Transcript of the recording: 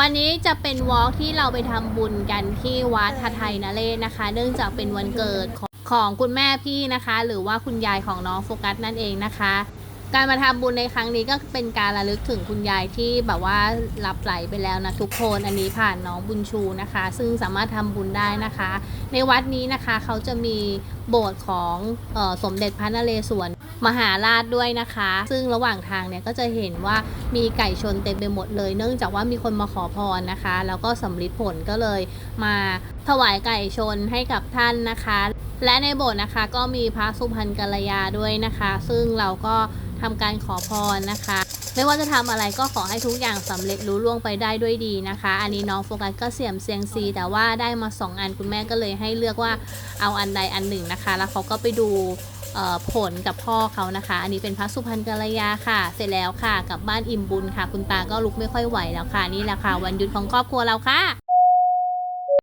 วันนี้จะเป็นวอล์กที่เราไปทำบุญกันที่วัดทไทยนเรศนะคะ เนื่องจากเป็นวันเกิดของของคุณแม่พี่นะคะ หรือว่าคุณยายของน้องโฟกัสนั่นเองนะคะ การมาทำบุญในครั้งนี้ก็เป็นการระลึกถึงคุณยายที่แบบว่าหลับไหลไปแล้วนะทุกคนอันนี้ผ่านน้องบุญชูนะคะ ซึ่งสามารถทำบุญได้นะคะ ในวัดนี้นะคะเขาจะมีโบสถ์ของเออสมเด็จพระนเรศวร มหาราชด้วยนะคะ ซึ่งระหว่างทางเนี่ยก็จะเห็นว่ามีไก่ชนเต็มไปหมดเลย เนื่องจากว่ามีคนมาขอพรนะคะ แล้วก็สำลิดผลก็เลยมาถวายไก่ชนให้กับท่านนะคะ และในโบสถ์นะคะก็มีพระสุพรรณกัลยาด้วยนะคะ ซึ่งเราก็ทำการขอพรนะคะไม่ว่าจะทำอะไรก็ขอให้ทุกอย่างสำเร็จรู้ล่วงไปได้ด้วยดีนะคะ อันนี้น้องโฟกัสก็เสี่ยมเซียงซี แต่ว่าได้มาสองอันคุณแม่ก็เลยให้เลือกว่าเอาอันใดอันหนึ่งนะคะ แล้วเขาก็ไปดู ผลกับพ่อเขานะคะ อันนี้เป็นพระสุพรรณกัลยาค่ะ เสร็จแล้วค่ะกลับบ้านอิ่มบุญค่ะ คุณตาก็ลุกไม่ค่อยไหวแล้วค่ะ นี่แหละค่ะ วันหยุดของครอบครัวเราค่ะ